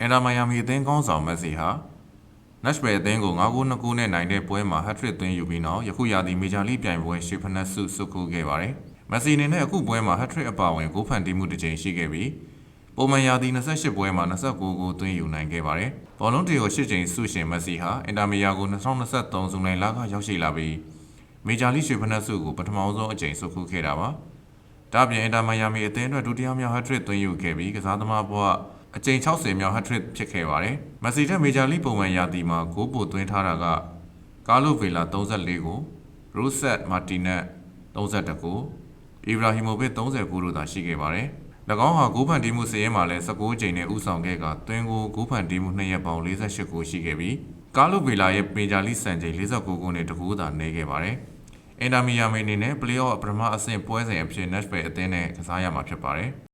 အင်တာမိုင်ယာမီအသင်းကောင်းဆောင်မက်ဆီဟာနက်ရှ်ဘယ်အသင်းကို9ဂိုး2ဂိုးနဲ့နိုင်တဲ့ပွဲမှာဟက်ထရစ်သွင်းယူပြီးနောက်ယခုရာသီမေဂျာလိပြိုင်ပွဲရှေ့ဖနက်ဆုစုခုခဲ့ပါတယ်။မက်ဆီအနေနဲ့အခုပွဲမှာဟက်ထရစ်အပါအဝင်ဂိုးဖန်တီးမှုတစ်ကြိမ်ရှိခဲ့ပြီးပုံမှန်ရာသီ28ပွဲမှာ29ဂိုးသွင်းယူနိုင်ခဲ့ပါတယ်။ဘောလုံးတီကို8ကြိမ်ဆုရှင်မက်ဆီဟာအင်တာမီယာကို2023ဇူလိုင်လကရောက်ရှိလာပြီးမေဂျာလိရှေ့ဖနက်ဆုကိုပထမဆုံးအကြိမ်စုခုခဲ့တာပါ။ဒါ့အပြင်အင်တာမိုင်ယာမီအသင်းအတွက်ဒုတိယမြောက်ဟက်ထရစ်သွင်းယူခဲ့ပြီးကစားသမားဘဝ အကြိမ်60မြောက်ဟက်ထရစ်ဖြစ်ခဲ့ပါတယ်။မက်ဆီတက်မေဂျာလိပုံမှန်ရာသီမှာဂိုးပိုသွင်းထားတာကကာလိုဗေလာ34ကိုရိုဆက်မာတီနက်32ကိုအီဘရာဟီမိုဗစ်30ကိုတို့သာရှိခဲ့ပါတယ်။၎င်းဟာဂိုးဖန်တီးမှုစည်ရဲမှာလည်း19ကြိမ်နဲ့ဥဆောင်ခဲ့ကသွင်းကိုဂိုးဖန်တီးမှု2ရက်ပေါင်း48ကိုရှိခဲ့ပြီးကာလိုဗေလာရဲ့မေဂျာလိစံချိန်49ကိုနဲ့တကူသာနေခဲ့ပါတယ်။အင်တာမီယာမီအနေနဲ့ပလေအော့ပထမအဆင့်ပွဲစဉ်အဖြစ် Nashville အသင်းနဲ့ကစားရမှာဖြစ်ပါတယ်။